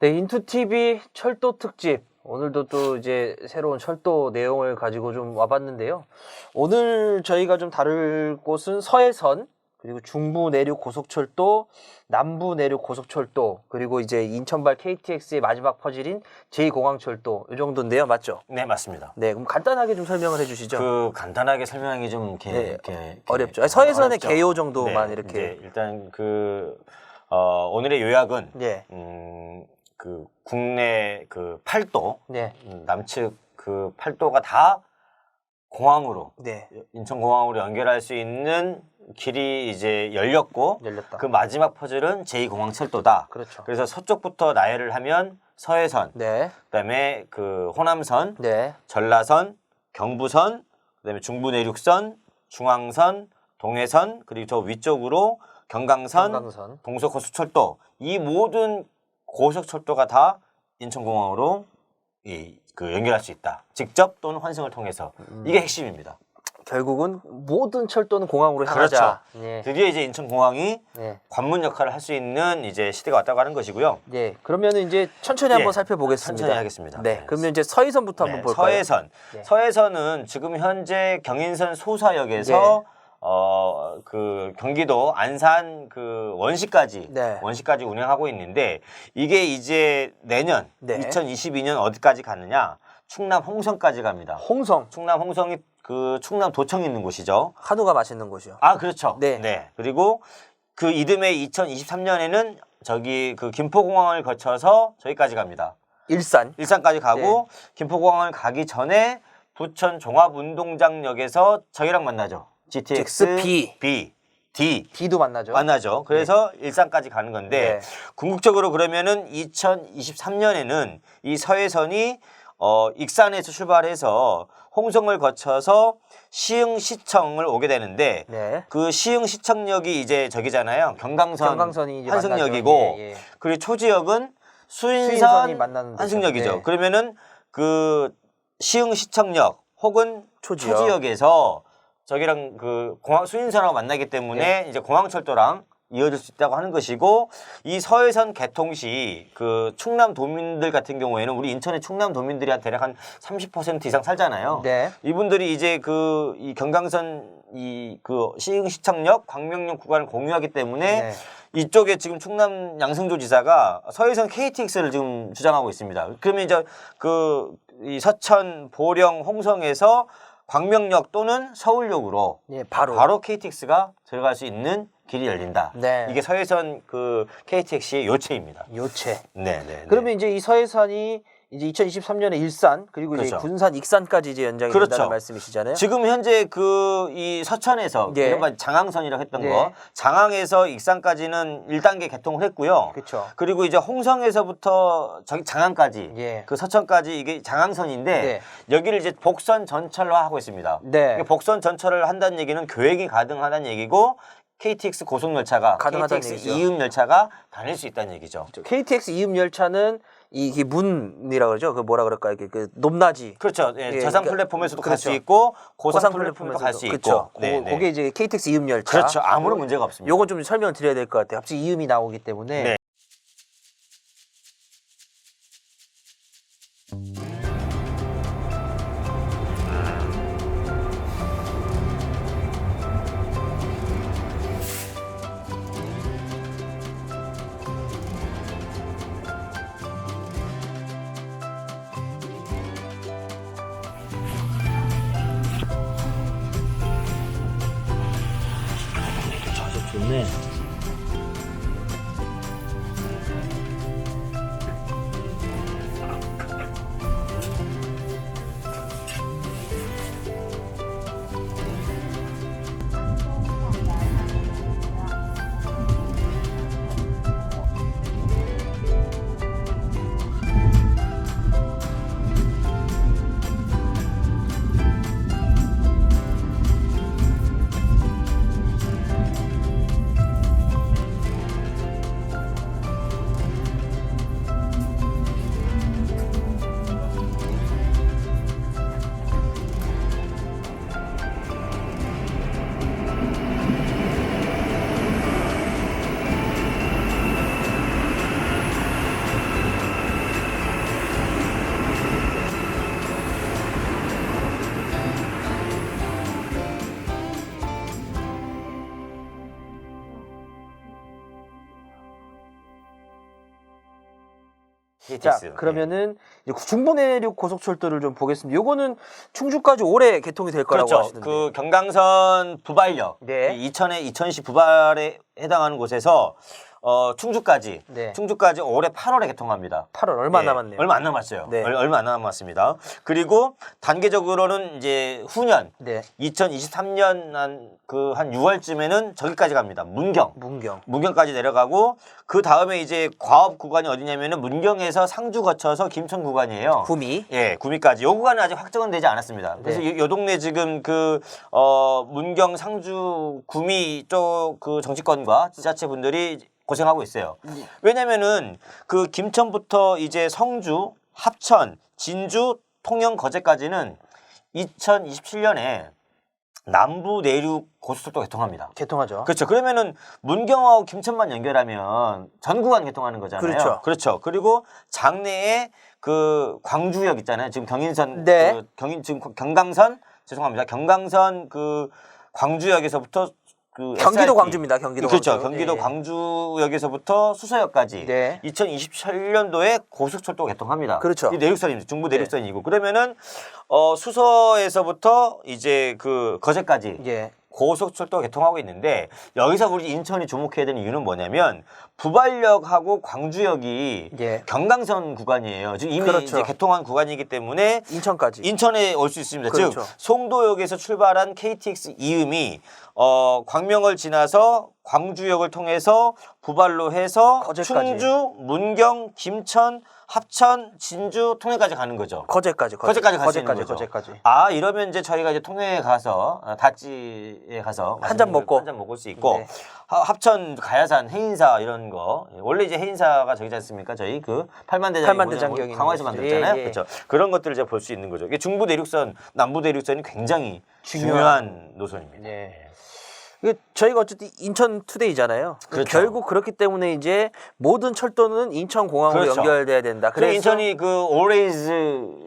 네, 인투TV 철도 특집. 오늘도 또 이제 새로운 철도 내용을 가지고 좀 와봤는데요. 오늘 저희가 좀 다룰 곳은 서해선, 그리고 중부 내륙 고속철도, 남부 내륙 고속철도, 그리고 이제 인천발 KTX의 마지막 퍼즐인 제2공항철도, 이 정도인데요. 맞죠? 네, 맞습니다. 네, 그럼 간단하게 좀 설명을 해주시죠. 그 간단하게 설명하기 좀 이렇게, 네, 이렇게- 이렇게 어렵죠. 아니, 서해선의 어렵죠. 개요 정도만 네, 이렇게. 일단 그 어, 오늘의 요약은 네, 음, 그 국내 그 팔도 네, 음, 남측 그 팔도가 다 공항으로 네. 인천 공항으로 연결할 수 있는 길이 이제 열렸고 열렸다. 그 마지막 퍼즐은 제2 공항 철도다. 그렇죠. 그래서 서쪽부터 나열을 하면 서해선, 네, 그다음에 그 호남선, 네, 전라선, 경부선, 그다음에 중부 내륙선, 중앙선, 동해선, 그리고 저 위쪽으로 경강선, 한강선. 동서고속철도 이 모든 고속철도가 다 인천공항으로 이, 그 연결할 수 있다. 직접 또는 환승을 통해서 음. 이게 핵심입니다. 결국은 모든 철도는 공항으로 향하자. 네. 드디어 이제 인천공항이 네. 관문 역할을 할 수 있는 이제 시대가 왔다고 하는 것이고요. 네. 그러면은 이제 천천히 예, 한번 살펴보겠습니다. 천천히 하겠습니다. 네. 그러면 이제 서해선부터 한번 네, 볼까요? 서해선. 네. 서해선은 지금 현재 경인선 소사역에서 네. 어, 그 경기도 안산 그 원시까지 네. 원시까지 운행하고 있는데 이게 이제 내년 네. 2022년 어디까지 가느냐? 충남 홍성까지 갑니다. 홍성. 충남 홍성이 그 충남 도청에 있는 곳이죠. 한우가 맛있는 곳이요. 아, 그렇죠. 네. 그리고 그 이듬해 2023년에는 저기 그 김포공항을 거쳐서 저기까지 갑니다. 일산. 일산까지 가고 네. 김포공항을 가기 전에 부천 종합운동장역에서 저희랑 만나죠. GTX B. B, D D도 만나죠. 만나죠. 그래서 일산까지 가는 건데 네. 궁극적으로 그러면은 2023년에는 이 서해선이 어, 익산에서 출발해서 홍성을 거쳐서 시흥시청을 오게 되는데 네. 그 시흥시청역이 이제 저기잖아요. 경강선 경강선이 이제 환승역이고 만나죠. 예, 예. 그리고 초지역은 수인선 수인선이 만나는 데죠. 환승역이죠. 네. 그러면은 그 시흥시청역 혹은 초지역. 초지역. 에서 저기랑 그 공항 수인선하고 만나기 때문에 네. 이제 공항철도랑 이어질 수 있다고 하는 것이고 이 서해선 개통 시 그 충남 도민들 같은 경우에는 우리 인천의 충남 도민들이 한 대략 한 30% 이상 살잖아요. 네. 이분들이 이제 그 이 경강선 이 그 시흥시청역 광명역 구간을 공유하기 때문에 네. 이쪽에 지금 충남 양승조 지사가 서해선 KTX를 지금 주장하고 있습니다. 그러면 이제 그 이 서천, 보령, 홍성에서 광명역 또는 서울역으로 예, 바로. 바로 KTX가 들어갈 수 있는 길이 열린다. 네. 이게 서해선 그 KTX의 요체입니다. 요체. 네, 네. 그러면 이제 이 서해선이 이제 2023년에 일산 그리고 이제 그렇죠. 군산 익산까지 이제 연장이 그렇죠. 된다는 말씀이시잖아요. 지금 현재 그 이 서천에서 예. 이른바 장항선이라고 했던 예. 거 장항에서 익산까지는 1단계 개통을 했고요. 그렇죠. 그리고 이제 홍성에서부터 저기 장항까지 예. 그 서천까지 이게 장항선인데 네. 여기를 이제 복선 전철화하고 있습니다. 네. 이게 복선 전철을 한다는 얘기는 계획이 가능하다는 얘기고 KTX 고속열차가 KTX 얘기죠. 이음 열차가 다닐 수 있다는 얘기죠. KTX 이음 열차는 이게 문이라 그러죠. 그 뭐라 그럴까 이게 그 높낮이 그렇죠. 예, 예, 저상 그러니까- 플랫폼에서도 갈 수 그렇죠. 있고 고상 플랫폼에도 갈수 그렇죠. 있고. 네, 그, 네. 그게 이제 KTX 이음 열차. 그렇죠. 아무런 문제가 없습니다. 요거 좀 설명 드려야 될 것 같아요. 갑자기 이음이 나오기 때문에. 네. 자, KTX. 그러면은 이제 중부내륙 고속철도를 좀 보겠습니다. 요거는 충주까지 올해 개통이 될 거라고 그렇죠. 하시던데. 그 경강선 부발역, 네. 이 이천에 이천시 부발에 해당하는 곳에서 어, 충주까지, 네. 충주까지 올해 8월에 개통합니다. 8월 얼마 예, 남았네요. 얼마 안 남았어요. 네. 얼- 얼마 안 남았습니다. 그리고 단계적으로는 이제 후년 네. 2023년 한 그 한 6월쯤에는 저기까지 갑니다. 문경. 문경. 문경까지 내려가고 그 다음에 이제 과업 구간이 어디냐면은 문경에서 상주 거쳐서 김천 구간이에요. 구미. 예, 구미까지. 요 구간은 아직 확정은 되지 않았습니다. 그래서 네. 요, 요 동네 지금 그, 어, 문경, 상주, 구미 쪽 그 정치권과 지자체 분들이 고생하고 있어요. 왜냐면은 그 김천부터 이제 성주, 합천, 진주, 통영, 거제까지는 2027년에 남부 내륙 고속철도 개통합니다. 개통하죠. 그렇죠. 그러면은 문경하고 김천만 연결하면 전 구간 개통하는 거잖아요. 그렇죠. 그렇죠. 그리고 장내에 그 광주역 있잖아요. 지금 경인선 네. 그 경인 지금 경강선 죄송합니다. 경강선 그 광주역에서부터 그 경기도 SRT. 광주입니다. 경기도 그렇죠. 광주. 경기도 예. 광주역에서부터 수서역까지 네. 2027년도에 고속철도 개통합니다. 그렇죠. 이 내륙선입니다. 중부 내륙선이고 그러면은 어 수서에서부터 이제 그 거제까지 예. 고속철도 개통하고 있는데 여기서 우리 인천이 주목해야 되는 이유는 뭐냐면 부발역하고 광주역이 예. 경강선 구간이에요. 지금 이미 그렇죠. 이제 개통한 구간이기 때문에 인천까지. 인천에 올 수 있습니다. 그렇죠. 즉 송도역에서 출발한 KTX 이음이 어, 광명을 지나서 광주역을 통해서 부발로 해서 거제까지. 충주, 문경, 김천, 합천, 진주, 통해까지 가는 거죠. 거제까지. 거제까지 갈수 있는 거제까지. 거죠. 거제까지. 아 이러면 이제 저희가 이제 통영에 가서 어, 다찌에 가서 한잔 먹고. 한잔 먹을 수 있고 네. 하- 합천 가야산 해인사 이런 거 예, 원래 이제 해인사가 저기지 않습니까 저희 그 팔만대장 팔만대장 경이 있는 강화에서 곳이죠. 만들었잖아요 예, 예. 그렇죠 그런 것들을 이제 볼 수 있는 거죠 이게 중부 내륙선 남부 내륙선이 굉장히 중요한. 중요한, 노선입니다 네. 이게 저희가 어쨌든 인천 투데이잖아요. 그렇죠. 결국 그렇기 때문에 이제 모든 철도는 인천 공항으로 그렇죠. 연결돼야 된다. 그래서 인천이 그 always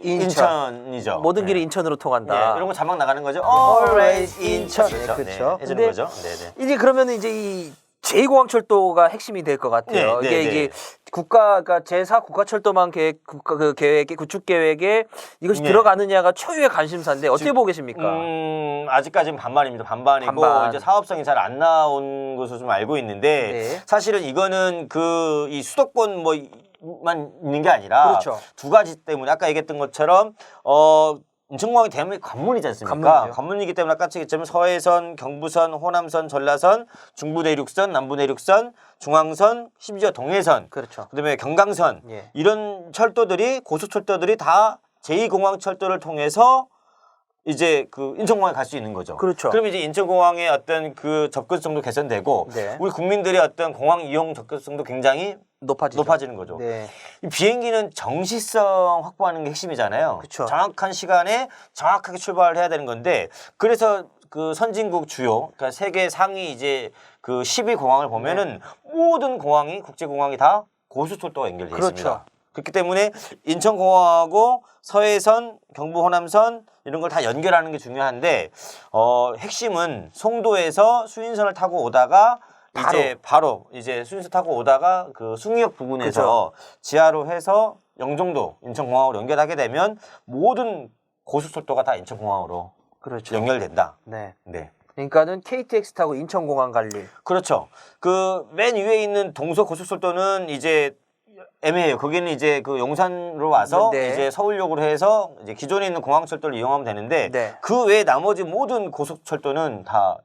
인천. 인천이죠 모든 길이 예. 인천으로 예, 통한다. 이런 거 자막 나가는 거죠 Always 인천. 그렇죠. 네, 그렇죠. 네, 해주는 거죠 네네 이제 그러면 이제 이 제2공항철도가 핵심이 될 것 같아요. 네, 이게 네, 이게 네. 국가가 제4 국가철도망 계획 국가 그 계획에 구축 계획에 이것이 네. 들어가느냐가 초유의 관심사인데 어떻게 지금- 보고 계십니까? 음, 아직까지는 반반입니다. 반반이고 반반. 이제 사업성이 잘 안 나온 것으로 좀 알고 있는데 네. 사실은 이거는 그 이 수도권 뭐만 있는 게 아니라 그렇죠. 두 가지 때문에 아까 얘기했던 것처럼 어 인천공항이 대한민국 관문이지 않습니까? 관문이죠. 관문이기 때문에 아까 얘기했지만 서해선, 경부선, 호남선, 전라선, 중부 내륙선, 남부 내륙선, 중앙선, 심지어 동해선, 그렇죠. 그다음에 경강선 예. 이런 철도들이 고속철도들이 다 제2공항 철도를 통해서 이제 그 인천공항에 갈 수 있는 거죠. 그렇죠. 그럼 이제 인천공항의 어떤 그 접근성도 개선되고 네. 우리 국민들의 어떤 공항 이용 접근성도 굉장히 높아지죠. 높아지는 거죠. 네. 이 비행기는 정시성 확보하는 게 핵심이잖아요. 그쵸. 정확한 시간에 정확하게 출발을 해야 되는 건데 그래서 그 선진국 주요 그러니까 세계 상위 이제 그 10위 공항을 보면은 모든 공항이 국제 공항이 다 고속철도가 연결돼 그렇죠. 있습니다. 그렇기 때문에 인천공항하고 서해선, 경부 호남선 이런 걸 다 연결하는 게 중요한데 어 핵심은 송도에서 수인선을 타고 오다가 이제 바로 이제 수인선 타고 오다가 그 숭이역 부근에서 지하로 해서 영종도 인천공항으로 연결하게 되면 모든 고속철도가 다 인천공항으로 그렇죠. 연결된다. 네. 네. 그러니까는 KTX 타고 인천공항 갈 일. 그렇죠. 그 맨 위에 있는 동서 고속철도는 이제 애매해요. 거기는 이제 그 용산으로 와서 네. 이제 서울역으로 해서 이제 기존에 있는 공항철도를 이용하면 되는데 네. 그 외에 나머지 모든 고속철도는 다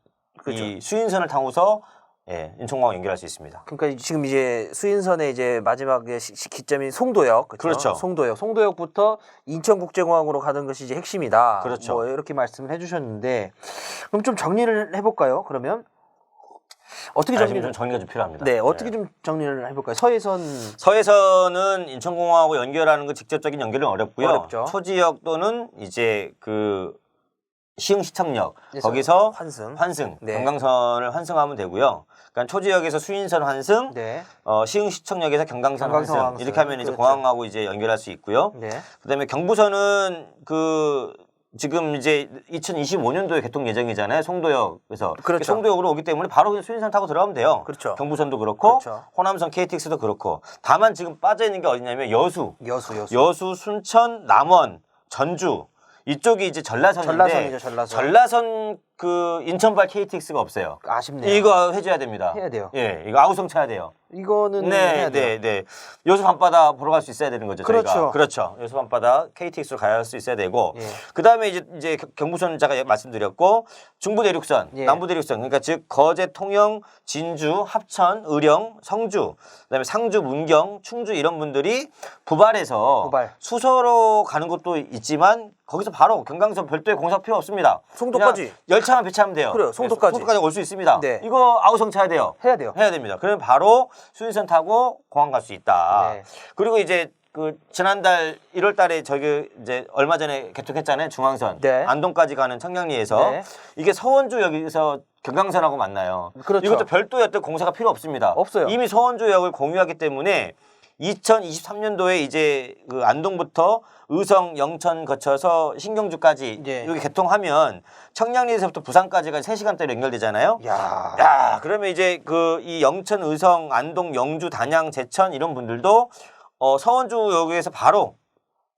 이. 수인선을 타고서 예, 인천공항 연결할 수 있습니다. 그러니까 지금 이제 수인선의 이제 마지막에 시- 시- 기점인 송도역, 그렇죠? 그렇죠. 송도역, 송도역부터 인천국제공항으로 가는 것이 이제 핵심이다. 그렇죠. 뭐 이렇게 말씀을 해주셨는데 그럼 좀 정리를 해볼까요? 그러면 어떻게 아, 지금 정리를? 좀 정리가 좀 필요합니다. 네, 어떻게 좀 정리를 해볼까요? 서해선 서해선은 인천공항하고 연결하는 그 직접적인 연결은 어렵고요. 어렵죠. 초지역 또는 이제 그 시흥시청역 그래서 거기서 환승. 환승, 네. 경강선을 환승하면 되고요. 그러니까 초지역에서 수인선 환승, 네, 어, 시흥시청역에서 경강선, 경강선 환승 환승. 이렇게 하면 이제 그렇죠. 공항하고 이제 연결할 수 있고요. 네, 그다음에 경부선은 그 지금 이제 2025년도에 개통 예정이잖아요. 송도역에서 그렇죠. 송도역으로 오기 때문에 바로 그냥 수인선 타고 들어가면 돼요. 그렇죠. 경부선도 그렇고 그렇죠. 호남선 KTX도 그렇고 다만 지금 빠져 있는 게 어디냐면 여수, 여수 여수. 여수, 순천, 남원, 전주 이쪽이 이제 전라선인데 전라선이죠, 전라선. 그 인천발 KTX가 없어요. 아쉽네요. 이거 해줘야 됩니다. 해야 돼요. 예, 이거 아우성 쳐야 돼요. 이거는 네, 해야 돼요. 네, 네. 여수 밤바다 보러 갈 수 있어야 되는 거죠. 그렇죠. 저희가. 그렇죠. 여수 밤바다 KTX로 갈수 있어야 되고, 예. 그 다음에 이제 이제 경부선 제가 말씀드렸고, 중부 내륙선, 예. 남부 내륙선, 그러니까 즉 거제, 통영, 진주, 합천, 의령, 성주, 그다음에 상주, 문경, 충주 이런 분들이 부발해서 부발. 수서로 가는 것도 있지만 거기서 바로 경강선 별도의 공사 필요 없습니다. 송도까지. 그냥 열차만 배치하면 돼요. 그래요, 송도까지. 송도까지 올 수 있습니다. 네. 이거 아우성 차야 돼요. 해야 돼요. 해야 됩니다. 그러면 바로 수인선 타고 공항 갈 수 있다. 네. 그리고 이제 그 지난달 1월 달에 저기 이제 얼마 전에 개통했잖아요. 중앙선. 네. 안동까지 가는 청량리에서 네. 이게 서원주 역에서 경강선하고 만나요. 그렇죠. 이것도 별도의 어떤 공사가 필요 없습니다. 없어요. 이미 서원주 역을 공유하기 때문에 2023년도에 이제 그 안동부터 의성, 영천 거쳐서 신경주까지 예. 여기 개통하면 청량리에서부터 부산까지가 3시간대로 연결되잖아요. 야. 야, 그러면 이제 그 이 영천, 의성, 안동, 영주, 단양, 제천 이런 분들도 어, 서원주역에서 바로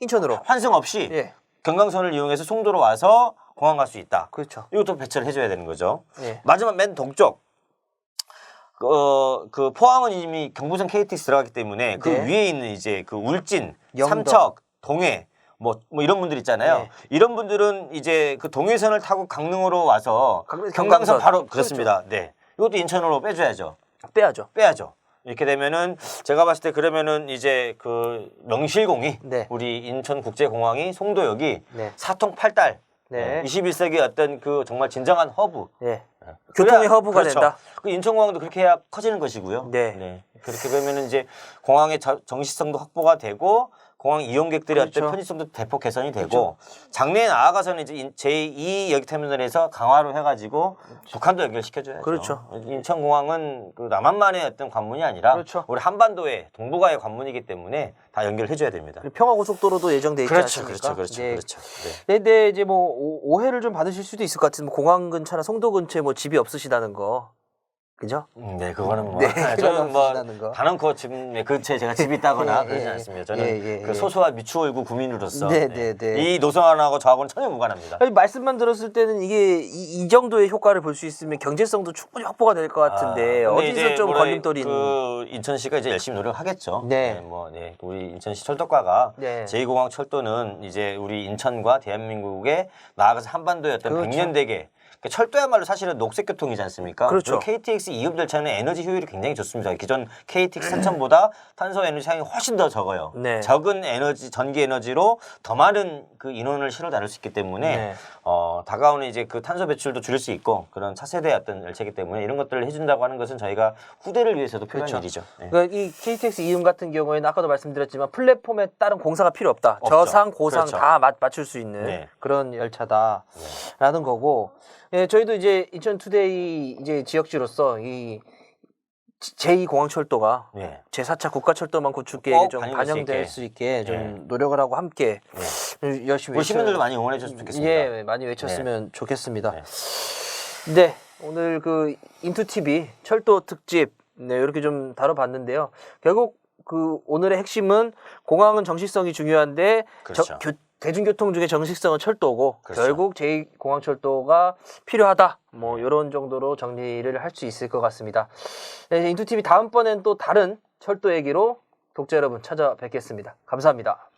인천으로. 환승 없이 예. 경강선을 이용해서 송도로 와서 공항 갈 수 있다. 그렇죠. 이것도 배치를 해줘야 되는 거죠. 예. 마지막 맨 동쪽. 어, 그 포항은 이미 경부선 KTX 들어갔기 때문에 그 네. 위에 있는 이제 그 울진, 영덕. 삼척, 동해 뭐, 뭐 이런 분들 있잖아요. 네. 이런 분들은 이제 그 동해선을 타고 강릉으로 와서 강- 경강선 경강선. 바로 그렇습니다. 네. 이것도 인천으로 빼줘야죠. 빼야죠. 빼야죠. 이렇게 되면은 제가 봤을 때 그러면은 이제 그 명실공히 네. 우리 인천국제공항이 송도역이 네. 사통팔달 네. 21세기 어떤 그 정말 진정한 허브 예. 교통의 허브가 그렇죠. 된다. 그 인천공항도 그렇게 해야 커지는 것이고요. 네. 그렇게 되면은 이제 공항의 자- 정시성도 확보가 되고 공항 이용객들의 그렇죠. 어떤 편의성도 대폭 개선이 되고 장래에 나아가서는 이제 인- 제2 여기터미널에서 강화로 해가지고 북한도 연결시켜줘야죠. 그렇죠. 인천공항은 그 남한만의 어떤 관문이 아니라 그렇죠. 우리 한반도의 동북아의 관문이기 때문에 다 연결해줘야 됩니다. 평화고속도로도 예정돼 있지 그렇죠, 않습니까? 그렇죠, 그렇죠, 네. 그렇죠. 네. 네, 네, 이제 뭐 오- 오해를 좀 받으실 수도 있을 것 같은데 뭐 공항 근처나 송도 근처에 뭐 집이 없으시다는 거, 그죠? 음, 네, 그거는 뭐 네, 저는 뭐 거. 단언코 지금 네, 근처에 제가 집이 있다거나 예, 그러지 예, 않습니다. 저는 예, 예, 그 예. 소소한 미추홀구 구민으로서 네, 네, 네. 이 노선하고 저하고는 전혀 무관합니다. 아니, 말씀만 들었을 때는 이게 이, 이 정도의 효과를 볼 수 있으면 경제성도 충분히 확보가 될 것 같은데 아, 어디서 좀 걸림돌이 있는? 그 인천시가 이제 열심히 노력하겠죠. 네. 뭐 네, 우리 인천시 철도과가 네. 제2공항 철도는 이제 우리 인천과 대한민국의 나아가서 한반도의 어떤 그렇죠. 백년대계 그 철도야말로 사실은 녹색 교통이지 않습니까? 그렇죠. KTX 2급 열차는 에너지 효율이 굉장히 좋습니다. 기존 KTX 3000보다 탄소 에너지 사용이 훨씬 더 적어요. 네. 적은 에너지 전기 에너지로 더 많은 그 인원을 실어 나를 수 있기 때문에 네. 어, 다가오는 이제 그 탄소 배출도 줄일 수 있고 그런 차세대 어떤 열차이기 때문에 이런 것들을 해준다고 하는 것은 저희가 후대를 위해서도 필요한 그렇죠. 일이죠. 네. 그러니까 이 KTX 이음 같은 경우에는 아까도 말씀드렸지만 플랫폼에 따른 공사가 필요 없다. 없죠. 저상 고상 그렇죠. 다 맞, 맞출 수 있는 네. 그런 열차다라는 거고. 예, 저희도 이제 인천 투데이 이제 지역지로서 이 제2공항철도가 네. 제4차 국가철도망 구축 계획에 꼭좀 반영될 수 있게. 수 있게 좀 네. 노력을 하고 함께 네. 좀 열심히 우리 외쳐- 시민들도 많이 응원해 줬으면 좋겠습니다. 예, 많이 외쳤으면 좋겠습니다. 네. 네, 오늘 그 인투 TV 철도 특집 네, 이렇게 좀 다뤄봤는데요. 결국 그 오늘의 핵심은 공항은 정식성이 중요한데 그렇죠. 저- 교- 대중교통 중에 정식성은 철도고 그렇죠. 결국 제2공항철도가 필요하다. 뭐 이런 정도로 정리를 할 수 있을 것 같습니다. 네, 인투 TV 다음번엔 또 다른 철도 얘기로 독자 여러분 찾아뵙겠습니다. 감사합니다.